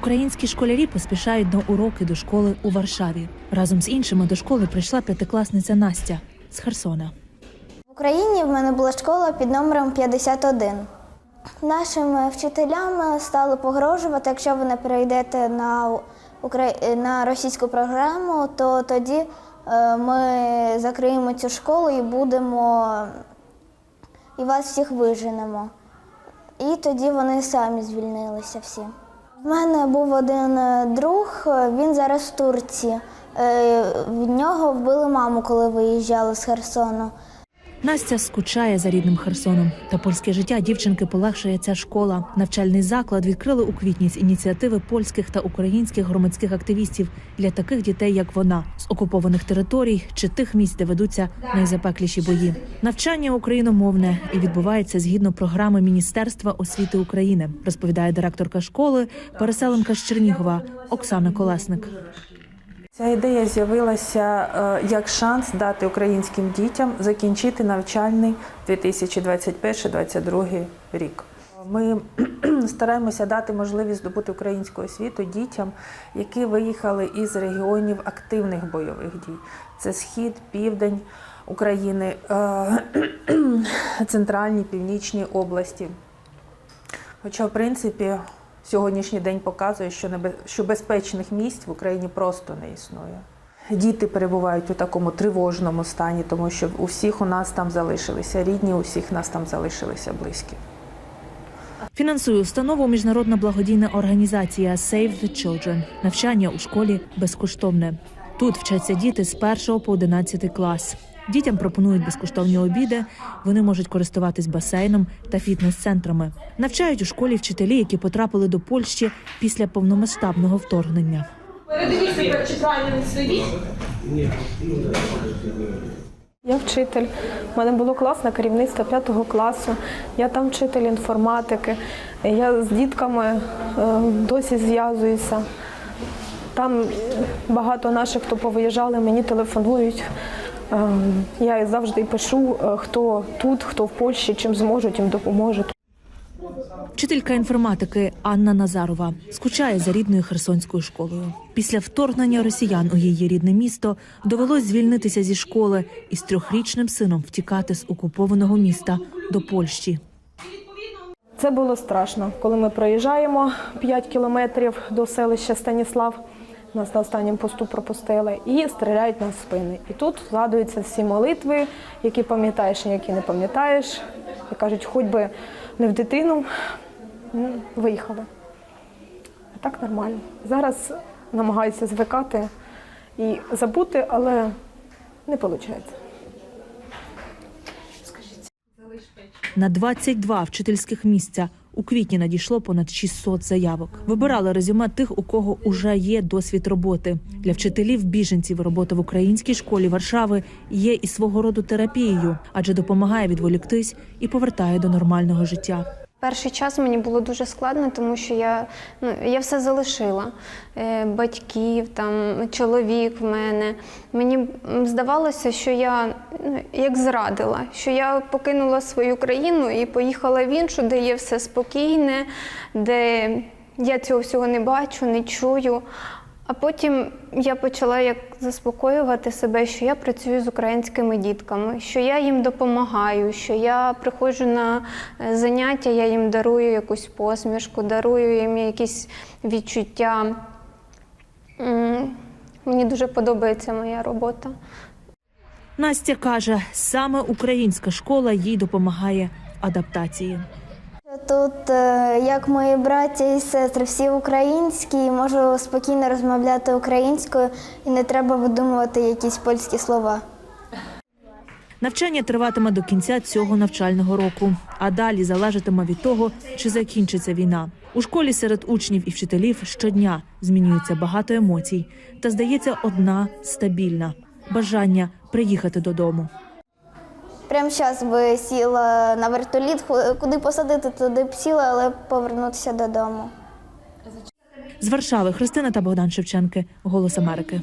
Українські школярі поспішають на уроки до школи у Варшаві. Разом з іншими до школи прийшла п'ятикласниця Настя з Херсона. В Україні в мене була школа під номером 51. Нашим вчителям стали погрожувати, якщо ви не перейдете на, укра- на російську програму, то тоді е, ми закриємо цю школу і будемо і вас всіх виженемо. І тоді вони самі звільнилися всі. В мене був один е, друг, е, він зараз в Турції. В Від нього вбили маму, коли виїжджали з Херсону. Настя скучає за рідним Херсоном. Та польське життя дівчинки полегшує ця школа. Навчальний заклад відкрили у квітні з ініціативи польських та українських громадських активістів для таких дітей, як вона, з окупованих територій чи тих місць, де ведуться найзапекліші бої. Навчання україномовне і відбувається згідно програми Міністерства освіти України, розповідає директорка школи, переселенка з Чернігова Оксана Колесник. Ця ідея з'явилася е, як шанс дати українським дітям закінчити навчальний 2021-2022 рік. Ми стараємося дати можливість здобути українську освіту дітям, які виїхали із регіонів активних бойових дій. Це схід, південь України, е, центральні, північні області. Хоча, в принципі, сьогоднішній день показує, що що безпечних місць в Україні просто не існує. Діти перебувають у такому тривожному стані, тому що у всіх у нас там залишилися рідні, у всіх нас там залишилися близькі. Фінансує установу міжнародна благодійна організація Save the Children. Навчання у школі безкоштовне. Тут вчаться діти з 1 по 11 клас. Дітям пропонують безкоштовні обіди. Вони можуть користуватись басейном та фітнес-центрами. Навчають у школі вчителі, які потрапили до Польщі після повномасштабного вторгнення. Передивіться, чи правильно він стоїть. Я вчитель. У мене було класне керівництво п'ятого класу. Я там вчитель інформатики. Я з дітками е, досі зв'язуюся. Там багато наших, хто повиїжджали, мені телефонують. Е, Я завжди пишу, е, хто тут, хто в Польщі, чим зможуть, їм допоможуть. Вчителька інформатики Анна Назарова скучає за рідною херсонською школою. Після вторгнення росіян у її рідне місто довелось звільнитися зі школи і з трьохрічним сином втікати з окупованого міста до Польщі. Це було страшно, коли ми проїжджаємо 5 кілометрів до селища Станіслав. Нас на останньому посту пропустили і стріляють на спини. І тут згадуються всі молитви, які пам'ятаєш, які не пам'ятаєш. І кажуть, хоч би не в дитину, ну, виїхали. А так нормально. Зараз намагаюся звикати і забути, але не виходить. На 22 вчительських місця у квітні надійшло понад 600 заявок. Вибирали резюме тих, у кого уже є досвід роботи. Для вчителів біженців робота в українській школі Варшави є і свого роду терапією, адже допомагає відволіктись і повертає до нормального життя. Перший час мені було дуже складно, тому що я, ну, я все залишила. Е, батьків, там, чоловік в мене. Мені здавалося, що я ну, як зрадила, що я покинула свою країну і поїхала в іншу, де є все спокійне, де я цього всього не бачу, не чую. А потім я почала як заспокоювати себе, що я працюю з українськими дітками, що я їм допомагаю, що я приходжу на е, заняття, я їм дарую якусь посмішку, дарую їм якісь відчуття. Мені дуже подобається моя робота. Настя каже, саме українська школа їй допомагає адаптації. Тут, е, як мої браття і сестри, всі українські, і можу спокійно розмовляти українською і не треба видумувати якісь польські слова. Навчання триватиме до кінця цього навчального року, а далі залежатиме від того, чи закінчиться війна. У школі серед учнів і вчителів щодня змінюється багато емоцій, та здається, одна стабільна бажання приїхати додому. Прямо зараз би сіла на вертоліт, куди посадити, туди б сіла, але повернутися додому. З Варшави Христина та Богдан Шевченки. Голос Америки.